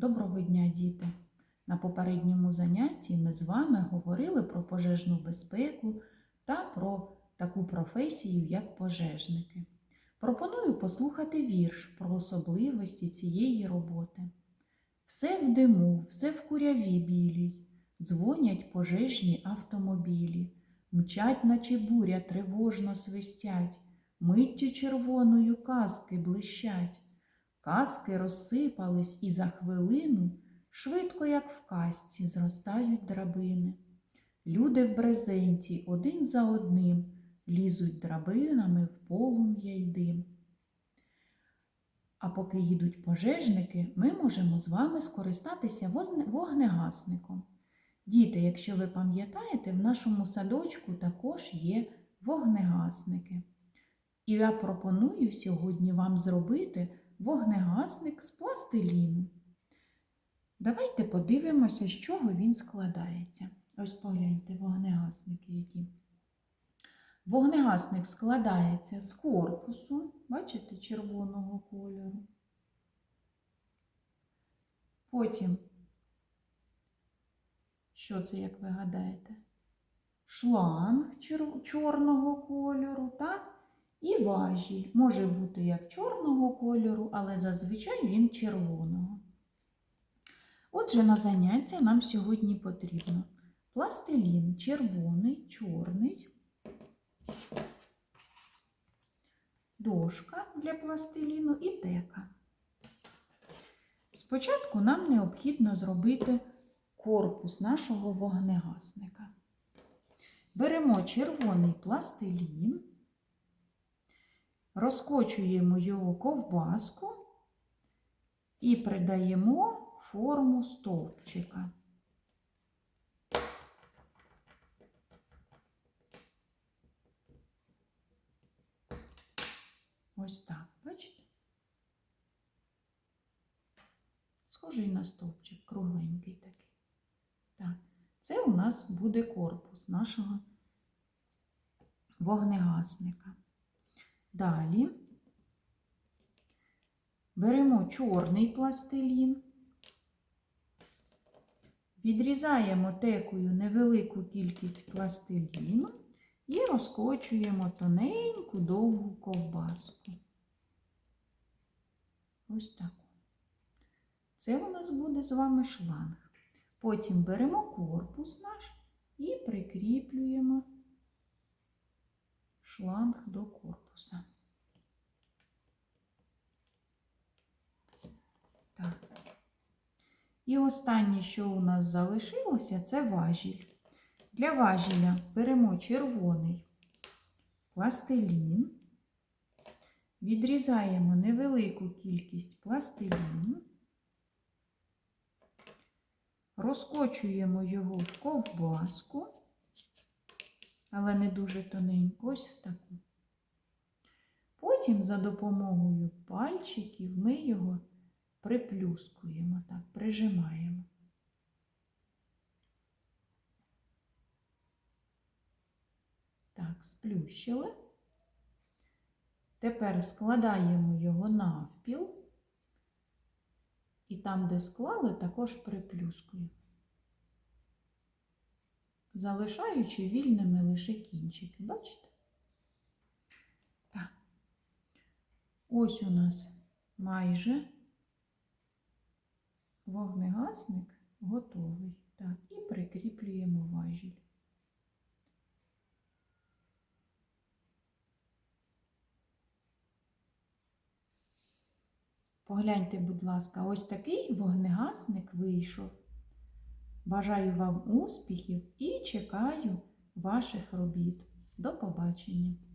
Доброго дня, діти! На попередньому занятті ми з вами говорили про пожежну безпеку та про таку професію, як пожежники. Пропоную послухати вірш про особливості цієї роботи. Все в диму, все в куряві білій, дзвонять пожежні автомобілі, мчать, наче буря, тривожно свистять, миттю червоною каски блищать. Каски розсипались і за хвилину, швидко, як в казці, зростають драбини. Люди в брезенті один за одним лізуть драбинами в полум'я й дим. А поки їдуть пожежники, ми можемо з вами скористатися вогнегасником. Діти, якщо ви пам'ятаєте, в нашому садочку також є вогнегасники. І я пропоную сьогодні вам зробити вогнегасник з пластиліну. Давайте подивимося, з чого він складається. Ось погляньте, вогнегасники які. Вогнегасник складається з корпусу, бачите, червоного кольору. Потім, що це, як ви гадаєте? Шланг чорного кольору, так? І важіль може бути як чорного кольору, але зазвичай він червоного. Отже, на заняття нам сьогодні потрібно пластилін червоний, чорний, дошка для пластиліну і тека. Спочатку нам необхідно зробити корпус нашого вогнегасника. Беремо червоний пластилін, розкочуємо його ковбаску і придаємо форму стовпчика. Ось так, бачите? Схожий на стовпчик, кругленький такий. Так, це у нас буде корпус нашого вогнегасника. Далі беремо чорний пластилін, відрізаємо текою невелику кількість пластиліну і розкочуємо тоненьку довгу ковбаску. Ось так. Це у нас буде з вами шланг. Потім беремо корпус наш і прикріплюємо шланг до корпуса. Так. І останнє, що у нас залишилося, це важіль. Для важіля беремо червоний пластилін, відрізаємо невелику кількість пластиліну, розкочуємо його в ковбаску, але не дуже тоненько, ось в таку. Потім за допомогою пальчиків ми його приплюскуємо, так, прижимаємо. Так, сплющили. Тепер складаємо його навпіл. І там, де склали, також приплюскуємо, залишаючи вільними лише кінчики. Бачите? Так. Ось у нас майже вогнегасник готовий. Так, і прикріплюємо важіль. Погляньте, будь ласка, ось такий вогнегасник вийшов. Бажаю вам успіхів і чекаю ваших робіт. До побачення!